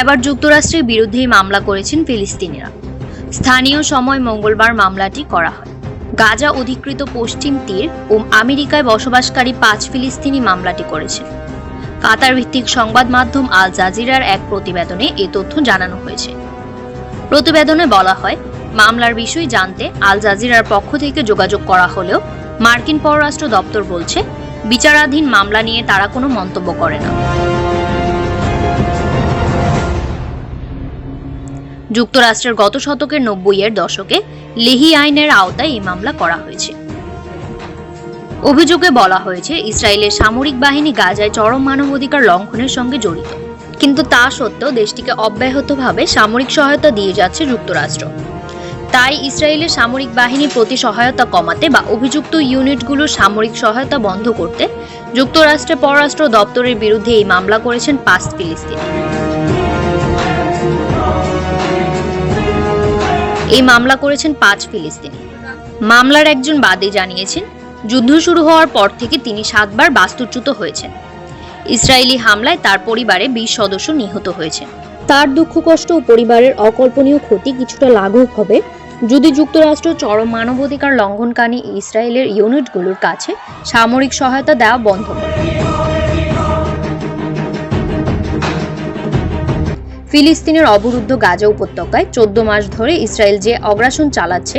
এবার যুক্তরাষ্ট্রের বিরুদ্ধেই মামলা করেছেন ফিলিস্তিনিরা। স্থানীয় সময় মঙ্গলবার মামলাটি করা হয়। গাজা অধিকৃত পশ্চিম তীর ও আমেরিকায় বসবাসকারী পাঁচ ফিলিস্তিনি মামলাটি করেছেন। কাতার ভিত্তিক সংবাদ মাধ্যম আল জাজিরার এক প্রতিবেদনে এ তথ্য জানানো হয়েছে। প্রতিবেদনে বলা হয়, মামলার বিষয় জানতে আল জাজিরার পক্ষ থেকে যোগাযোগ করা হলেও মার্কিন পররাষ্ট্র দপ্তর বলছে, বিচারাধীন মামলা নিয়ে তারা কোনো মন্তব্য করে না। যুক্তরাষ্ট্রের গত শতকের নব্বইয়ের দশকে লেহি আইনের আওতায় এই মামলা করা হয়েছে। অভিযোগে বলা হয়েছে, ইসরায়েলের সামরিক বাহিনী গাজায় চরম মানবাধিকার লঙ্ঘনের সঙ্গে জড়িত। কিন্তু তা সত্ত্বেও দেশটিকে অব্যাহতভাবে সামরিক সহায়তা দিয়ে যাচ্ছে যুক্তরাষ্ট্র। তাই ইসরায়েলের সামরিক বাহিনী প্রতি সহায়তা কমাতে বা অভিযুক্ত ইউনিটগুলোর সামরিক সহায়তা বন্ধ করতে যুক্তরাষ্ট্রের পররাষ্ট্র দপ্তরের বিরুদ্ধে এই মামলা করেছেন পাঁচ ফিলিস্তিনি। এই মামলা করেছেন পাঁচ ফিলিস্তিনি। মামলার একজন বাদী জানিয়েছেন, যুদ্ধ শুরু হওয়ার পর থেকে তিনি সাতবার বাস্তুচ্যুত হয়েছেন। ইসরায়েলি হামলায় তার পরিবারে বিশ সদস্য নিহত হয়েছে তার দুঃখ, কষ্ট ও পরিবারের অকল্পনীয় ক্ষতি কিছুটা লাঘব হবে। যদি যুক্তরাষ্ট্র চরম মানবাধিকার লঙ্ঘনকারী ইসরায়েলের ইউনিটগুলোর কাছে সামরিক সহায়তা দেওয়া বন্ধ করে। ফিলিস্তিনের অবরুদ্ধ গাজা উপত্যকায় চোদ্দ মাস ধরে ইসরায়েল যে অগ্রাসন চালাচ্ছে,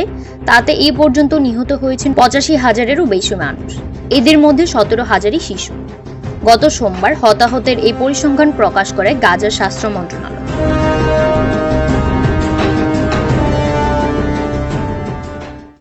তাতে এ পর্যন্ত নিহত হয়েছেন পঁচাশি হাজারেরও বেশি মানুষ। এদের মধ্যে সতেরো হাজারই শিশু। গত সোমবার হতাহতের এই পরিসংখ্যান প্রকাশ করে গাজার স্বাস্থ্য মন্ত্রণালয়।